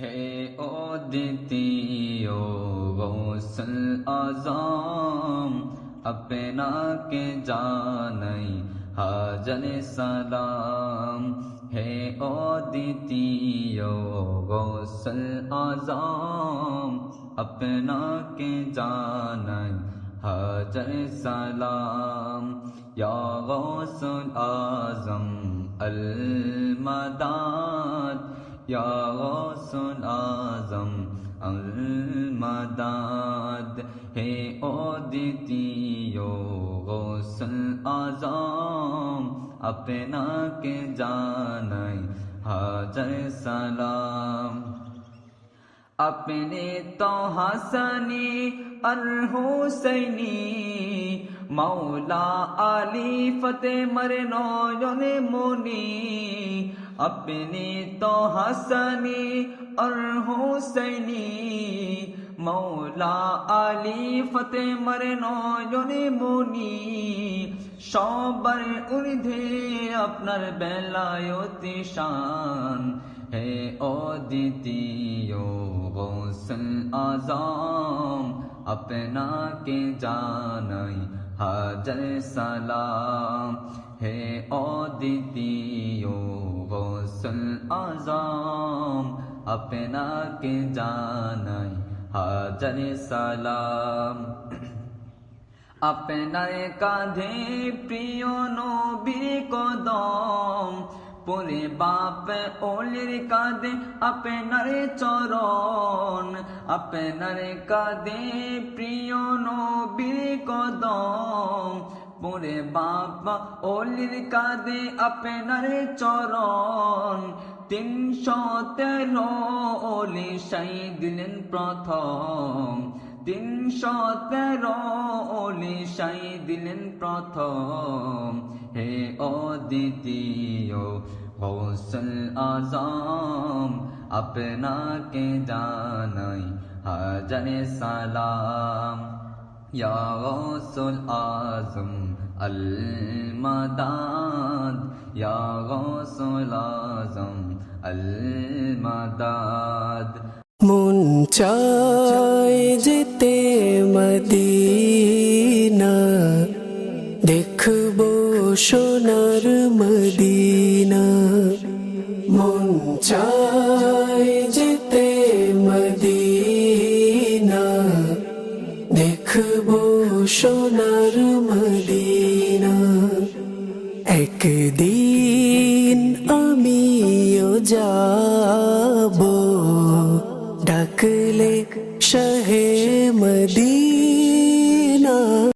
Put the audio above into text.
ہے او دیتی او غوثل اعظم، اپنا کے جانئی، حاجل سلام۔ ہے او دیتی او غوثل اعظم، اپنا کے جانئی حاجر سلام۔ یا غوث اعظم المداد یا غوث اعظم المداد ہے او دیتی او غوث اعظم، اپنا کے جانئی حاجر سلام۔ اپنے تو حسنی الحسینی مولا علی فتح مرنو یون مونی۔ اپنی تو حسنی اور حسینی مولا علی فتح مرنو یونی منی۔ شوبر اردے اپنر بیلایوتی شان۔ ہے او دیتیو غوث العظام۔ اپنا کے جانائی۔ حاجر سلام ہے اودیتیو غسل اعظام اپنا کے جانا حاجر سلام اپنا کاندھے پیو نو بی کو دوم পরে বাপ ওলির কাঁধে আপনার চরণ আপনার কাঁধে প্রিয় নবীর কদম। পরে বাপ ওলির কাঁধে আপনার চরণ, তিনশো তেরো ওলি সাই দিলেন প্রথম। তিনশো তেরো ওলি সাই দিলেন প্রথম হে অদ্বিতীয় গৌসল আজম আপনাকে জানাই হাজারে সালাম ইয়া গৌসল আজম المداد یا غوث العظم المداد মন চায় যেতে মদিনা। দেখব সোনার মদিনা। মন চায় যেতে মদিনা। দেখব সোনার মদিনা। একদিন আমিও যাব। نکلے شہ مدی